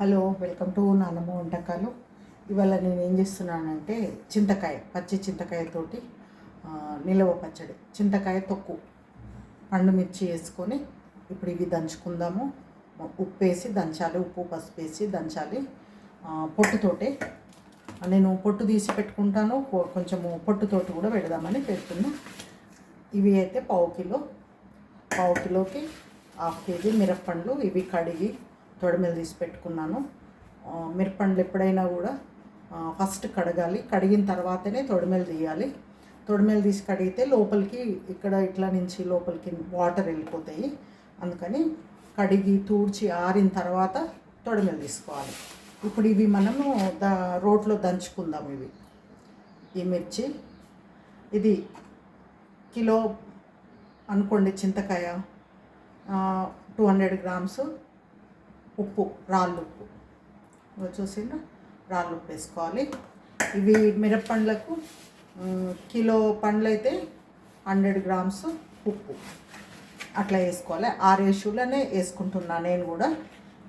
Hello welcome to నానమ్మ వంటకాలు. ఇవాళ నేను ఏం చేస్తున్నానంటే చింతకాయ పచ్చి చింతకాయతోటి నిలవ పచ్చడి చింతకాయ తొక్కు. పండు మిర్చి వేసుకొని ఇప్పుడు ఇవి దంచుకుందాము. ఉప్పు వేసి దంచాలి ఉప్పు పసుపు వేసి దంచాలి. పొట్టుతోటే నేను పొట్టు తీసి పెట్టుకుంటాను కొంచెము పొట్టుతోటి కూడా పెడదామని పెడుతున్నా. ఇవి అయితే పావు కిలో. పావు కిలోకి హాఫ్ కేజీ మిరప్పండ్లు ఇవి కడిగి తొడిమెలు తీసి పెట్టుకున్నాను. మిరపండ్లు ఎప్పుడైనా కూడా ఫస్ట్ కడగాలి. కడిగిన తర్వాతనే తొడిమెలు తీయాలి. తొడిమెలు తీసి కడిగితే లోపలికి ఇక్కడ ఇట్లా నుంచి లోపలికి వాటర్ వెళ్ళిపోతాయి. అందుకని కడిగి తూడ్చి ఆరిన తర్వాత తొడిమెలు తీసుకోవాలి. ఇప్పుడు ఇవి మనము దా రోట్లో దంచుకుందాం ఇవి. ఈ మిర్చి. ఇది కిలో అనుకోండి చింతకాయ. Two hundred grams. ఉప్పు రాళ్ళు ఉప్పు. చూసిండ్రా? రాళ్ళు ఉప్పు వేసుకోవాలి. ఇవి మిరపండ్లకు కిలో పండ్లు అయితే హండ్రెడ్ గ్రామ్స్ ఉప్పు. అట్లా వేసుకోవాలి. ఆ రేషులోనే వేసుకుంటున్నా నేను కూడా.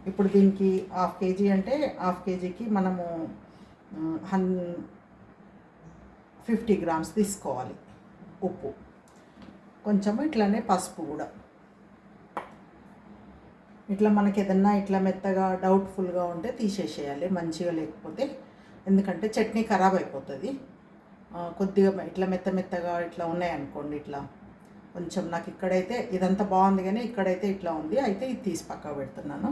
ఇప్పుడు దీనికి హాఫ్ కేజీ అంటే హాఫ్ కేజీకి మనము హన్ ఫిఫ్టీ గ్రామ్స్ తీసుకోవాలి ఉప్పు. కొంచెము ఇట్లానే పసుపు కూడా. ఇట్లా మనకి ఏదన్నా ఇట్లా మెత్తగా డౌట్ఫుల్గా ఉంటే తీసేసేయాలి మంచిగా లేకపోతే. ఎందుకంటే చట్నీ ఖరాబ్ అయిపోతుంది. కొద్దిగా ఇట్లా మెత్త మెత్తగా ఇట్లా ఉన్నాయనుకోండి ఇట్లా. కొంచెం నాకు ఇక్కడైతే ఇదంతా బాగుంది కానీ ఇక్కడైతే ఇట్లా ఉంది. అయితే ఇది తీసి పక్క పెడుతున్నాను.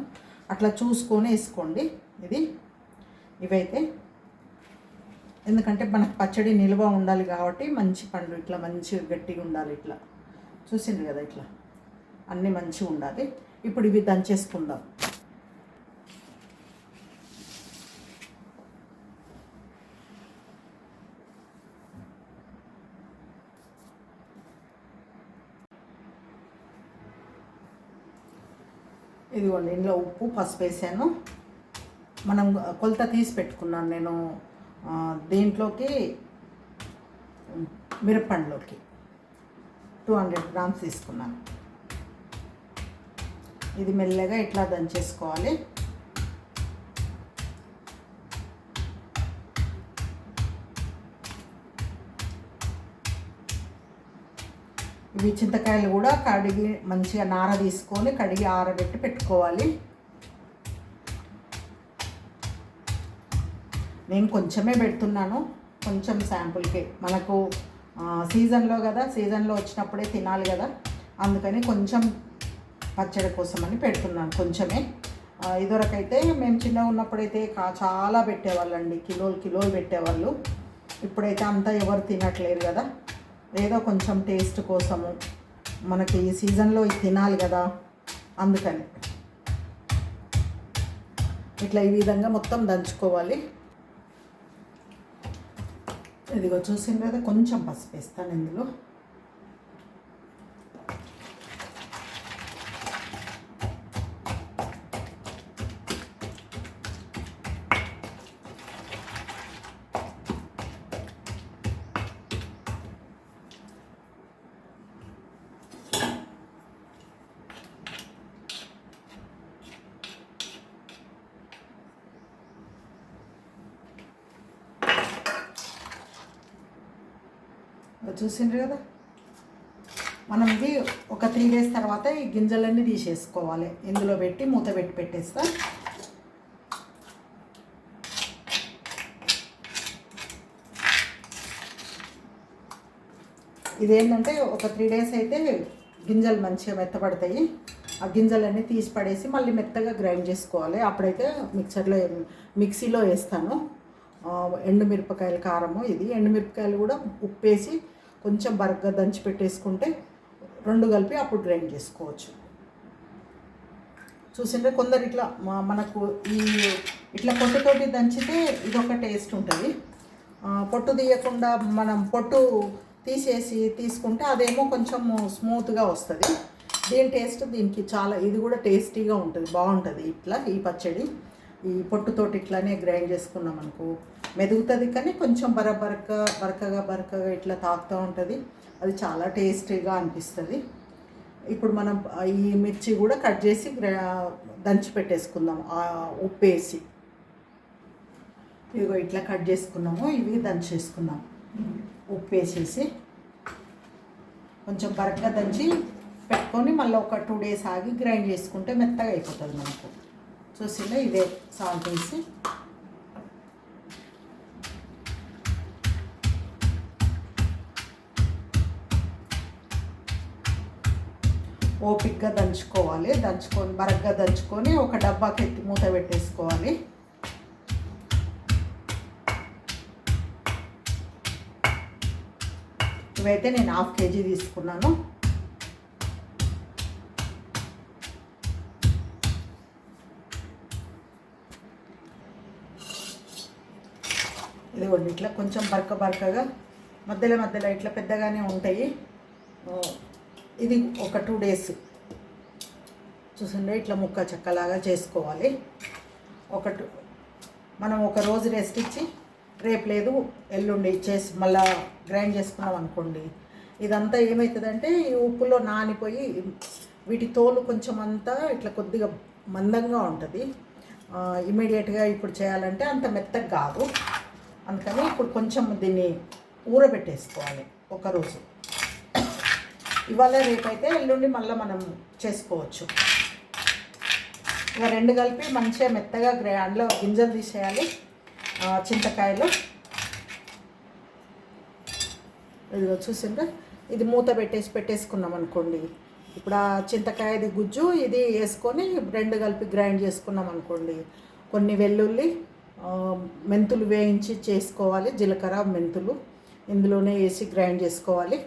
అట్లా చూసుకొని వేసుకోండి ఇది. ఇవైతే. ఎందుకంటే మనకు పచ్చడి నిల్వ ఉండాలి కాబట్టి మంచి పండు ఇట్లా మంచిగా గట్టిగా ఉండాలి ఇట్లా. చూసిండ్రు కదా ఇట్లా. అన్నీ మంచిగా ఉండాలి. ఇప్పుడు ఇవి దంచేసుకుందాం. ఇదిగోండి ఇందులో ఉప్పు పసుపు వేసాను. మనం కొలత తీసి పెట్టుకున్నాను నేను దీంట్లోకి మిరపండ్లోకి. టూ హండ్రెడ్ గ్రామ్స్ తీసుకున్నాను. ఇది మెల్లగా ఇట్లా దంచేసుకోవాలి. ఇవి చింతకాయలు కూడా కడిగి మంచిగా నార తీసుకొని కడిగి ఆరబెట్టి పెట్టుకోవాలి. నేను కొంచెమే పెడుతున్నాను. కొంచెం శాంపుల్కి. మనకు సీజన్లో కదా సీజన్లో వచ్చినప్పుడే తినాలి కదా. అందుకని కొంచెం పచ్చడి కోసమని పెడుతున్నాను కొంచెమే. ఇదివరకైతే మేము చిన్నగా ఉన్నప్పుడైతే కా చాలా పెట్టేవాళ్ళండి కిలోలు కిలోలు పెట్టేవాళ్ళు. ఇప్పుడైతే అంతా ఎవరు తినట్లేరు కదా. ఏదో కొంచెం టేస్ట్ కోసము మనకి ఈ సీజన్లో ఇది తినాలి కదా అందుకని. ఇట్లా ఈ విధంగా మొత్తం దంచుకోవాలి. ఇదిగో చూసింది కదా కొంచెం పసుపు వేస్తాను ఇందులో. చూసిండ్రు కదా? మనం ఇది ఒక త్రీ డేస్ తర్వాత ఈ గింజలన్నీ తీసేసుకోవాలి. ఇందులో పెట్టి మూత పెట్టి పెట్టేస్తా. ఇదేంటంటే ఒక త్రీ డేస్ అయితే గింజలు మంచిగా మెత్తపడతాయి ఆ గింజలన్నీ తీసి పడేసి మళ్ళీ మెత్తగా గ్రైండ్ చేసుకోవాలి. అప్పుడైతే మిక్సర్లో మిక్సీలో వేస్తాను. ఎండుమిరపకాయల కారము ఇది. ఎండుమిరపకాయలు కూడా ఉప్పేసి కొంచెం బరగ్గా దంచి పెట్టేసుకుంటే రెండు కలిపి అప్పుడు గ్రైండ్ చేసుకోవచ్చు. చూసింటే కొందరు ఇట్లా మా- మనకు ఈ ఇట్లా పొట్టుతోటి దంచితే ఇదొక టేస్ట్ ఉంటుంది. పొట్టు తీయకుండా మనం పొట్టు తీసేసి తీసుకుంటే అదేమో కొంచెం స్మూత్గా వస్తుంది. దీని టేస్ట్ దీనికి చాలా ఇది కూడా టేస్టీగా ఉంటుంది బాగుంటుంది ఇట్లా ఈ పచ్చడి. ఈ పొట్టుతోటి ఇట్లానే గ్రైండ్ చేసుకున్నాం అనుకో మెదుగుతుంది కానీ కొంచెం బరబరక బరకగా బరకగా ఇట్లా తాకుతూ ఉంటుంది. అది చాలా టేస్టీగా అనిపిస్తుంది. ఇప్పుడు మనం ఈ మిర్చి కూడా కట్ చేసి దంచి పెట్టేసుకుందాం. ఉప్పు వేసి ఇదిగో ఇట్లా కట్ చేసుకున్నాము. ఇవి దంచేసుకున్నాం ఉప్పు వేసేసి కొంచెం బరగ్గా దంచి పెట్టుకొని మళ్ళీ ఒక టూ డేస్ ఆగి గ్రైండ్ చేసుకుంటే మెత్తగా అయిపోతుంది మనకు. చూసిందా ఇదే సాల్ట్ వేసి. ఓపిక్గా దంచుకోవాలి. దంచుకొని బరగ్గా దంచుకొని ఒక డబ్బాకి ఎత్తి మూత పెట్టేసుకోవాలి. ఇవైతే నేను హాఫ్ కేజీ తీసుకున్నాను. ఇదిగోండి ఇట్లా కొంచెం బరక బరకగా మధ్యలో మధ్యలో ఇట్లా పెద్దగానే ఉంటాయి. ఇది ఒక టూ డేస్ చూసుండే ఇట్లా ముక్క చెక్కలాగా చేసుకోవాలి. ఒక టూ మనం ఒక రోజు రెస్ట్ ఇచ్చి రేపు లేదు ఎల్లుండి చేసి మళ్ళా గ్రైండ్ చేసుకున్నాం అనుకోండి. ఇదంతా ఏమవుతుందంటే ఈ ఉప్పులో నానిపోయి వీటి తోలు కొంచెం అంతా ఇట్లా కొద్దిగా మందంగా ఉంటుంది. ఇమీడియట్గా ఇప్పుడు చేయాలంటే అంత మెత్తగా కాదు. అందుకని ఇప్పుడు కొంచెం దీన్ని ఊరబెట్టేసుకోవాలి. ఒకరోజు ఇవాళ రేపైతే ఎల్లుండి మళ్ళీ మనం చేసుకోవచ్చు. ఇక రెండు కలిపి మంచిగా మెత్తగా గ్రాండ్లో గింజలు తీసేయాలి. చింతకాయలు. ఇదిగో చూసిండ్రా? ఇది మూత పెట్టేసి పెట్టేసుకున్నాం అనుకోండి. ఇప్పుడు ఆ చింతకాయది గుజ్జు ఇది వేసుకొని రెండు కలిపి గ్రైండ్ చేసుకున్నాం అనుకోండి. కొన్ని వెల్లుల్లి మెంతులు వేయించి చేసుకోవాలి. జీలకర్ర మెంతులు ఇందులోనే వేసి గ్రైండ్ చేసుకోవాలి.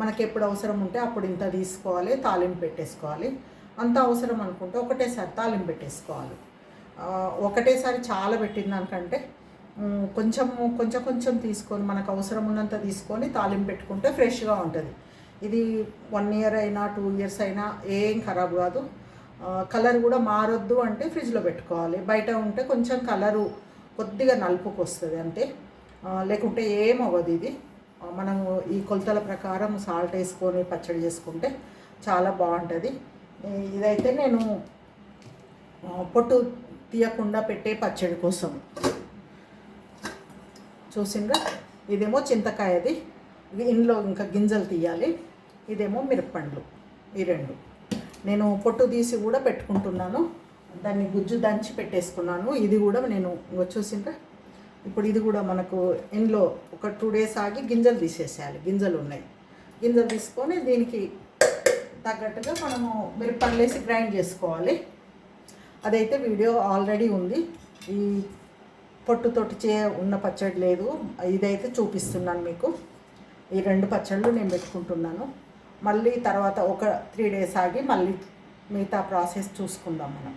మనకి ఎప్పుడు అవసరం ఉంటే అప్పుడు ఇంత తీసుకోవాలి తాలింపు పెట్టేసుకోవాలి. అంత అవసరం అనుకుంటే ఒకటేసారి తాలింపు పెట్టేసుకోవాలి. ఒకటేసారి చాలా పెట్టిన దానికంటే కొంచెం కొంచెం కొంచెం తీసుకొని మనకు అవసరం ఉన్నంత తీసుకొని తాలింపు పెట్టుకుంటే ఫ్రెష్గా ఉంటుంది. ఇది వన్ ఇయర్ అయినా టూ ఇయర్స్ అయినా ఏం ఖరాబ్ కాదు. కలర్ కూడా మారొద్దు అంటే ఫ్రిడ్జ్లో పెట్టుకోవాలి. బయట ఉంటే కొంచెం కలరు కొద్దిగా నలుపుకు వస్తుంది అంతే లేకుంటే ఏమవ్వదు ఇది. మనము ఈ కొలతల ప్రకారం సాల్ట్ వేసుకొని పచ్చడి చేసుకుంటే చాలా బాగుంటుంది. ఇదైతే నేను పొట్టు తీయకుండా పెట్టే పచ్చడి కోసం. చూసిండ్రా? ఇదేమో చింతకాయది. ఇందులో ఇంకా గింజలు తీయాలి. ఇదేమో మిరప్పండ్లు ఈ రెండు. నేను పొట్టు తీసి కూడా పెట్టుకుంటున్నాను. దాన్ని గుజ్జు దంచి పెట్టేసుకున్నాను. ఇది కూడా నేను ఇంకో చూసిండ్రా? ఇప్పుడు ఇది కూడా మనకు ఇందులో ఒక టూ డేస్ ఆగి గింజలు తీసేసేయాలి. గింజలు ఉన్నాయి. గింజలు తీసుకొని దీనికి తగ్గట్టుగా మనము మిరప్పండ్లు వేసి గ్రైండ్ చేసుకోవాలి. అదైతే వీడియో ఆల్రెడీ ఉంది. ఈ పొట్టుతోటి చే ఉన్న పచ్చడి లేదు. ఇదైతే చూపిస్తున్నాను మీకు. ఈ రెండు పచ్చళ్ళు నేను పెట్టుకుంటున్నాను. మళ్ళీ తర్వాత ఒక త్రీ డేస్ ఆగి మళ్ళీ మిగతా ప్రాసెస్ చూసుకుందాం మనం.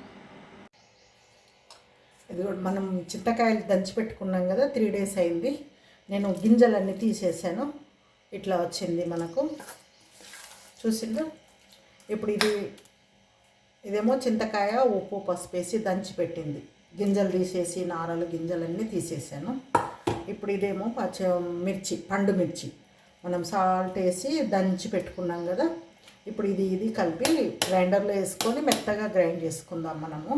ఇది కూడా మనం చింతకాయలు దంచి పెట్టుకున్నాం కదా త్రీ డేస్ అయింది. నేను గింజలన్నీ తీసేసాను. ఇట్లా వచ్చింది మనకు. చూసిందా ఇప్పుడు ఇది ఇదేమో చింతకాయ ఉప్పు పసుపు వేసి దంచి పెట్టింది. గింజలు తీసేసి నారలు గింజలన్నీ తీసేసాను. ఇప్పుడు ఇదేమో పచ్చ మిర్చి పండు మిర్చి. మనం సాల్ట్ వేసి దంచి పెట్టుకున్నాం కదా. ఇప్పుడు ఇది ఇది కలిపి గ్రైండర్లో వేసుకొని మెత్తగా గ్రైండ్ చేసుకుందాం మనము.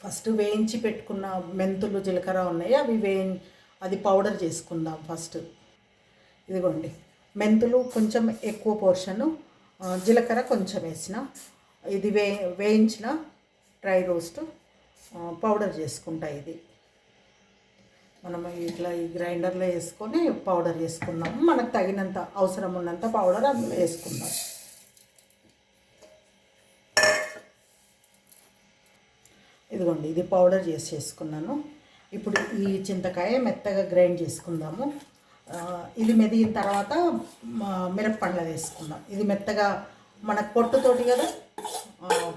ఫస్ట్ వేయించి పెట్టుకున్న మెంతులు జీలకర్ర ఉన్నాయి. అవి వేయి అది పౌడర్ చేసుకుందాం ఫస్ట్. ఇదిగోండి. మెంతులు కొంచెం ఎక్కువ పోర్షను జీలకర్ర కొంచెం వేసిన ఇది వే వేయించిన డ్రై రోస్ట్ పౌడర్ చేసుకుంటా ఇది. మనం ఇట్లా ఈ గ్రైండర్లో వేసుకొని పౌడర్ చేసుకుందాము మనకు తగినంత అవసరం ఉన్నంత పౌడర్ అందులో వేసుకుందాం. ఇదిగోండి ఇది పౌడర్ చేసి చేసుకున్నాను. ఇప్పుడు ఈ చింతకాయ మెత్తగా గ్రైండ్ చేసుకుందాము. ఇది మెదిగిన తర్వాత మ- మిరప్పండ్ల వేసుకుందాం. ఇది మెత్తగా మనకు పొట్టుతోటి కదా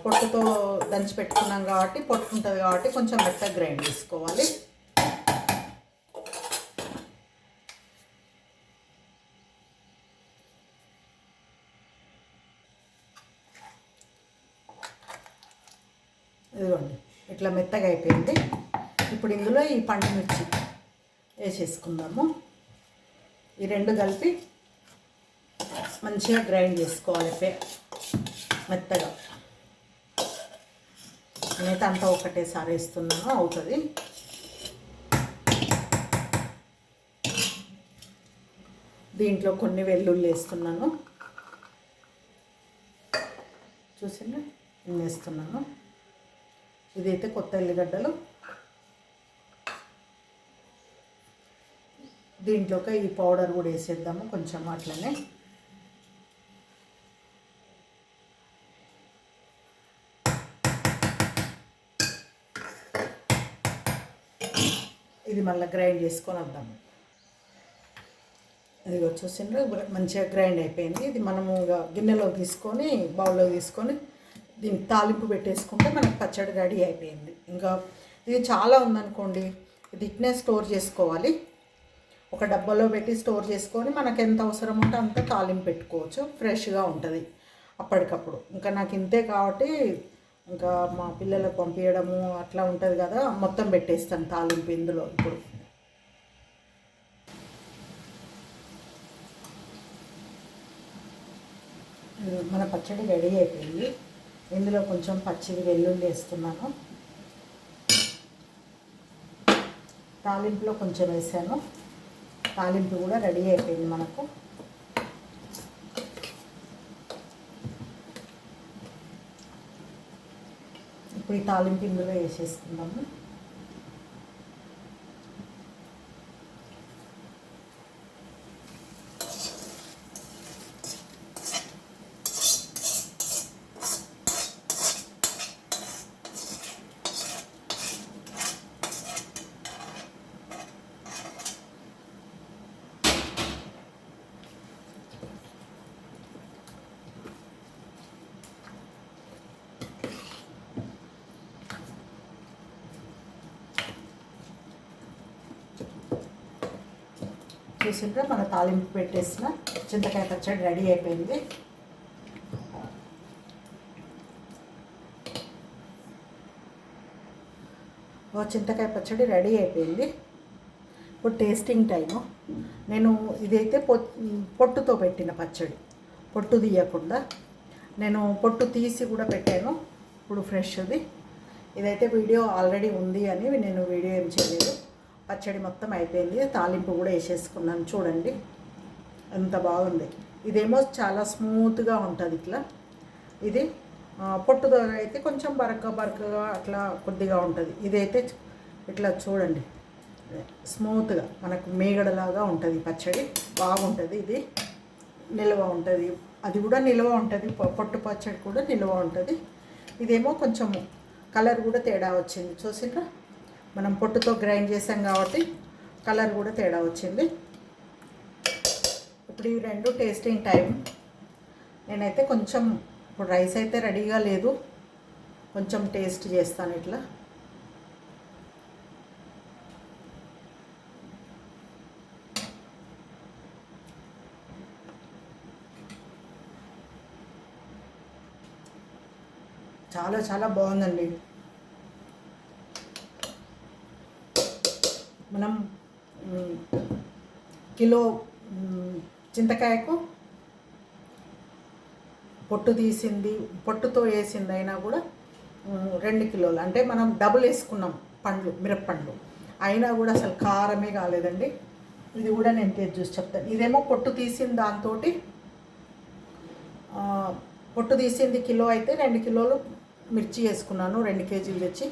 పొట్టుతో దంచి పెట్టుకున్నాం కాబట్టి పొట్టు ఉంటుంది కాబట్టి కొంచెం మెత్తగా గ్రైండ్ చేసుకోవాలి ఇదిగోండి ఇట్లా మెత్తగా అయిపోయింది. ఇప్పుడు ఇందులో ఈ పండు మిర్చి వేసేసుకుందాము. ఈ రెండు కలిపి మంచిగా గ్రైండ్ చేసుకోవాలి మెత్తగా. నేనైతే అంతా ఒకటేసారి వేస్తున్నాను అవుతుంది. దీంట్లో కొన్ని వెల్లుల్లి వేస్తున్నాను. చూసింది వేస్తున్నాను. ఇదైతే కొత్త ఎల్లిగడ్డలు. దీంట్లోకి ఈ పౌడర్ కూడా వేసేద్దాము కొంచెం అట్లనే. ఇది మళ్ళీ గ్రైండ్ చేసుకొని వద్దాము ఇది వచ్చేసిండ్రు మంచిగా గ్రైండ్ అయిపోయింది. ఇది మనము ఇక గిన్నెలో తీసుకొని బౌల్లో తీసుకొని దీనికి తాలింపు పెట్టేసుకుంటే మనకు పచ్చడి రెడీ అయిపోయింది. ఇంకా ఇది చాలా ఉందనుకోండి ఇది ఇట్నే స్టోర్ చేసుకోవాలి. ఒక డబ్బాలో పెట్టి స్టోర్ చేసుకొని మనకు ఎంత అవసరం ఉంటే అంత తాలింపు పెట్టుకోవచ్చు ఫ్రెష్గా ఉంటుంది అప్పటికప్పుడు. ఇంకా నాకు ఇంతే కాబట్టి ఇంకా మా పిల్లలకు పంపించడము అట్లా ఉంటుంది కదా మొత్తం పెట్టేస్తాను తాలింపు ఇందులో ఇప్పుడు. మన పచ్చడి రెడీ అయిపోయింది. ఇందులో కొంచెం పచ్చిది వెల్లుల్లి వేస్తున్నాను. తాలింపులో కొంచెం వేసాను. తాలింపు కూడా రెడీ అయిపోయింది మనకు. ఇప్పుడు ఈ తాలింపు ఇందులో వేసేసుకుందాము. చూసుంటే మన తాలింపు పెట్టేసిన చింతకాయ పచ్చడి రెడీ అయిపోయింది. ఓ చింతకాయ పచ్చడి రెడీ అయిపోయింది. ఇప్పుడు టేస్టింగ్ టైము. నేను ఇదైతే పొ పొట్టుతో పెట్టిన పచ్చడి. పొట్టు తీయకుండా. నేను పొట్టు తీసి కూడా పెట్టాను. ఇప్పుడు ఫ్రెష్ది. ఇదైతే వీడియో ఆల్రెడీ ఉంది అని నేను వీడియో ఏం చేయలేదు. పచ్చడి మొత్తం అయిపోయింది. తాలింపు కూడా వేసేసుకున్నాను. చూడండి. ఎంత బాగుంది. ఇదేమో చాలా స్మూత్గా ఉంటుంది ఇట్లా. ఇది పొట్టు పొట్టుతో అయితే కొంచెం బరక బరకగా అట్లా కొద్దిగా ఉంటుంది. ఇదైతే ఇట్లా చూడండి. స్మూత్గా మనకు మేగడలాగా ఉంటుంది పచ్చడి. బాగుంటుంది ఇది. నిల్వ ఉంటుంది. అది కూడా నిల్వ ఉంటుంది. పొట్టు పచ్చడి కూడా నిల్వ ఉంటుంది. ఇదేమో కొంచెము కలర్ కూడా తేడా వచ్చింది. చూసిండ్రా మనం పొట్టుతో గ్రైండ్ చేసాం కాబట్టి కలర్ కూడా తేడా వచ్చింది. ఇప్పుడు ఇవి రెండు టేస్టింగ్ టైం నేనైతే కొంచెం ఇప్పుడు రైస్ అయితే రెడీగా లేదు. కొంచెం టేస్ట్ చేస్తాను ఇట్లా. చాలా చాలా బాగుందండి. మనం కిలో చింతకాయకు పొట్టు తీసింది పొట్టుతో వేసింది అయినా కూడా రెండు కిలోలు. అంటే మనం డబుల్ వేసుకున్నాం పండ్లు మిరప్పండ్లు అయినా కూడా అసలు కారమే కాలేదండి. ఇది కూడా నేను టేస్ట్ చూసి చెప్తాను. ఇదేమో పొట్టు తీసిన దాంతో పొట్టు తీసింది కిలో అయితే రెండు కిలోలు మిర్చి వేసుకున్నాను రెండు కేజీలు తెచ్చి.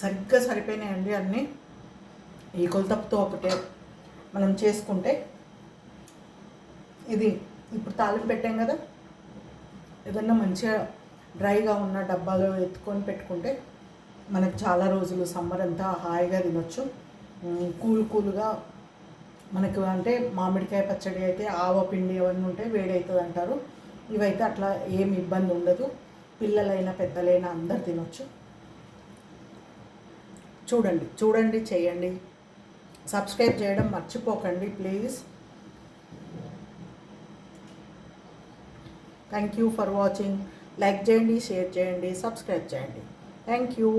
సరిగ్గా సరిపోయినాయండి అన్నీ. ఈ కొలతప్పుతో ఒకటే మనం చేసుకుంటే. ఇది ఇప్పుడు తాలింపు పెట్టాం కదా. ఏదన్నా మంచిగా డ్రైగా ఉన్న డబ్బాలో ఎత్తుకొని పెట్టుకుంటే మనకు చాలా రోజులు సమ్మర్ అంతా హాయిగా తినొచ్చు. కూల్ కూల్గా మనకు అంటే మామిడికాయ పచ్చడి అయితే ఆవ పిండి అవన్నీ ఉంటే వేడవుతుంది అంటారు. ఇవైతే అట్లా ఏమి ఇబ్బంది ఉండదు. పిల్లలైనా పెద్దలైనా అందరు తినొచ్చు. చూడండి చూడండి చేయండి. సబ్స్క్రైబ్ చేయడం మర్చిపోకండి please thank you for watching like చేయండి షేర్ చేయండి సబ్స్క్రైబ్ చేయండి. Thank you